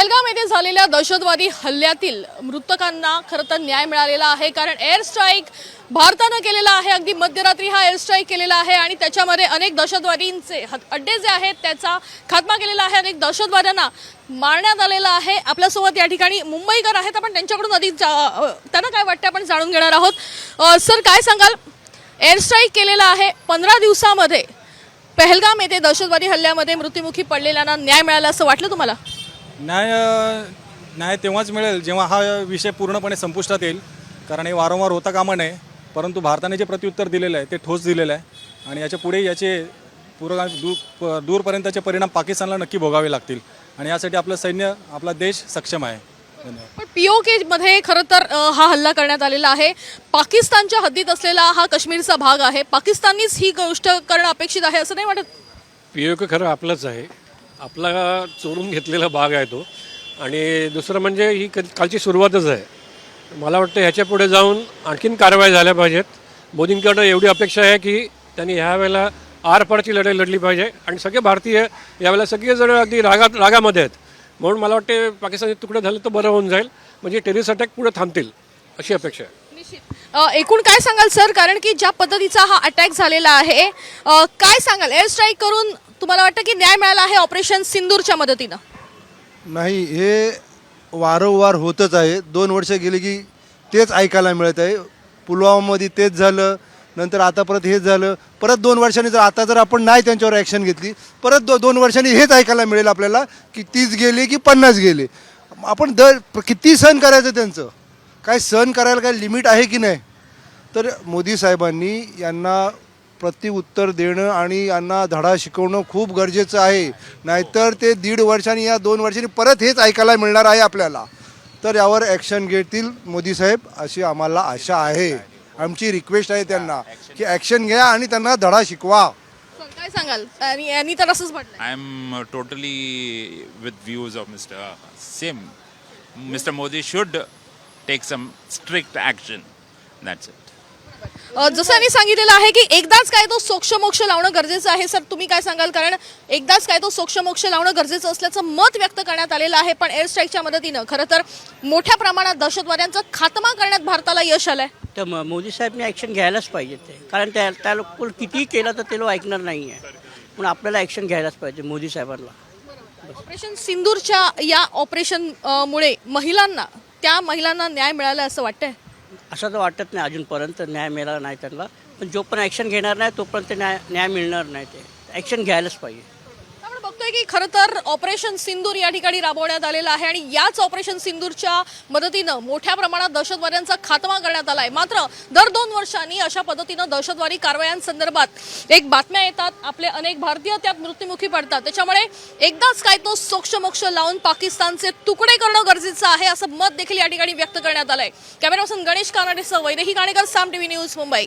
पहलगाम येथे झालेल्या दहशतवादी हल्ल्यातील मृतकांना खरं तर न्याय मिळालेला आहे कारण एअर स्ट्राईक भारतानं केलेला आहे. अगदी मध्यरात्री हा एअर स्ट्राईक केलेला आहे आणि त्याच्यामध्ये अनेक दहशतवादींचे हत- अड्डे जे आहेत त्याचा खात्मा केलेला आहे. अनेक दहशतवाद्यांना मारण्यात आलेला आहे. आपल्यासोबत या ठिकाणी मुंबईकर आहेत. आपण त्यांच्याकडून अधिक जा- त्यांना काय वाटतं आपण जाणून घेणार आहोत. सर काय सांगाल? एअर स्ट्राईक केलेला आहे. पंधरा दिवसामध्ये पहलगाम येथे दहशतवादी हल्ल्यामध्ये मृत्युमुखी पडलेल्यांना न्याय मिळाला असं वाटलं तुम्हाला? न्याय न्याय तेव्हाच मिळेल जेव्हा हा विषय पूर्णपणे संपुष्टात येईल. कारण हे वारंवार होता कामा नये परंतु भारताने जे प्रत्युत्तर दिलेलं आहे ते ठोस दिलेलं आहे. आणि याच्यापुढे याचे पुरोगामी दूर प- दूरपर्यंतचे परिणाम पाकिस्तानला नक्की भोगावे लागतील. आणि यासाठी आपलं सैन्य आपला देश सक्षम आहे. पण पीओके मध्ये खरं तर हा हल्ला करण्यात आलेला आहे. पाकिस्तानच्या हद्दीत असलेला हा काश्मीरचा भाग आहे. पाकिस्ताननीच ही गोष्ट करणं अपेक्षित आहे असं नाही वाटत? पी ओ के खरं आपलंच आहे. आपला चोरून घेतलेला भाग आहे तो. आणि दुसरं म्हणजे ही क- कालची सुरुवातच आहे. मला वाटतं ह्याच्या पुढे जाऊन आणखीन कारवाई झाल्या पाहिजेत. मोदींकडं एवढी अपेक्षा आहे की त्यांनी ह्या वेळेला आरपारची लढाई लढली पाहिजे. आणि सगळे भारतीय यावेळेला सगळेजण अगदी रागात रागामध्ये आहेत. म्हणून मला वाटते पाकिस्तानी तुकडे झाले तर बरं होऊन जाईल. म्हणजे टेरिस अटॅक पुढे थांबतील अशी अपेक्षा आहे. एकूण काय सांगाल सर? कारण की ज्या पद्धतीचा हा अटॅक झालेला आहे काय सांगाल? एअर स्ट्राईक करून तुम्हाला वाटतं की न्याय मिळाला आहे ऑपरेशन सिंदूरच्या मदतीनं? नाही हे वारंवार होतच आहे. दोन वर्ष गेली की तेच ऐकायला मिळत आहे. पुलवामामध्ये तेच झालं नंतर आता परत हेच झालं. परत दोन वर्षांनी जर आता जर आपण नाही त्यांच्यावर ॲक्शन घेतली परत दो दोन वर्षांनी हेच ऐकायला मिळेल आपल्याला की तीस गेले की पन्नास गेले. आपण दर किती सहन करायचं त्यांचं? काय सहन करायला काय लिमिट आहे की नाही? तर मोदी साहेबांनी यांना प्रत्युत्तर देणं आणि यांना धडा शिकवणं खूप गरजेचं आहे नाहीतर ते दीड वर्षांनी या दोन वर्षांनी परत हेच ऐकायला मिळणार आहे आपल्याला तर यावर ॲक्शन घेतील मोदी साहेब अशी आम्हाला आशा आहे आमची रिक्वेस्ट आहे त्यांना की ॲक्शन घ्या आणि त्यांना धडा शिकवा काय सांगाल आणि यांनी तर असंच म्हटलं I'm uh, totally with views of Mr. Sim. Mr. Modi should take some strict action. That's it. जसं यांनी सांगितलेलं आहे की एकदाच काय तो सोक्षमोक्ष लावणं गरजेचं आहे सर तुम्ही काय सांगाल? कारण एकदाच काय तो सोक्षमोक्ष लावणं गरजेचं असल्याचं मत व्यक्त करण्यात आलेलं आहे पण एअर स्ट्राईकच्या मदतीनं. खरं तर मोठ्या प्रमाणात दहशतवाद्यांचा खात्मा करण्यात भारताला यश आलंय. तर म- मोदी साहेबने ॲक्शन घ्यायलाच पाहिजे ते. कारण त्या त्या लोक कितीही केलं तर ते लोक ऐकणार नाही आहे पण आपल्याला ॲक्शन घ्यायलाच पाहिजे मोदी साहेबांना. ऑपरेशन सिंदूरच्या या ऑपरेशन अ, मुळे महिलांना त्या महिलांना न्याय मिळाला असं वाटतंय? असं तर वाटत नाही अजूनपर्यंत न्याय मिळाला नाही त्यांना. पण जो पण ॲक्शन घेणार नाही तोपर्यंत न्याय न्याय मिळणार नाही ते. ॲक्शन घ्यायलाच पाहिजे. आपण की खरं तर ऑपरेशन सिंदूर या ठिकाणी राबवण्यात आलेलं आहे आणि याच ऑपरेशन सिंदूरच्या मदतीनं मोठ्या प्रमाणात दहशतवाद्यांचा खात्मा करण्यात आलाय. मात्र दर दोन वर्षांनी अशा पद्धतीनं दहशतवादी कारवायांसंदर्भात एक बातम्या येतात. आपले अनेक भारतीय त्यात मृत्युमुखी पडतात. त्याच्यामुळे एकदाच काय तो सोक्षमोक्ष लावून पाकिस्तानचे तुकडे करणं गरजेचं आहे असं मत देखील या ठिकाणी व्यक्त करण्यात आलं आहे कॅमेरापर्सन गणेश कानाडेसह वैदेही काणेकर साम टीव्ही न्यूज मुंबई.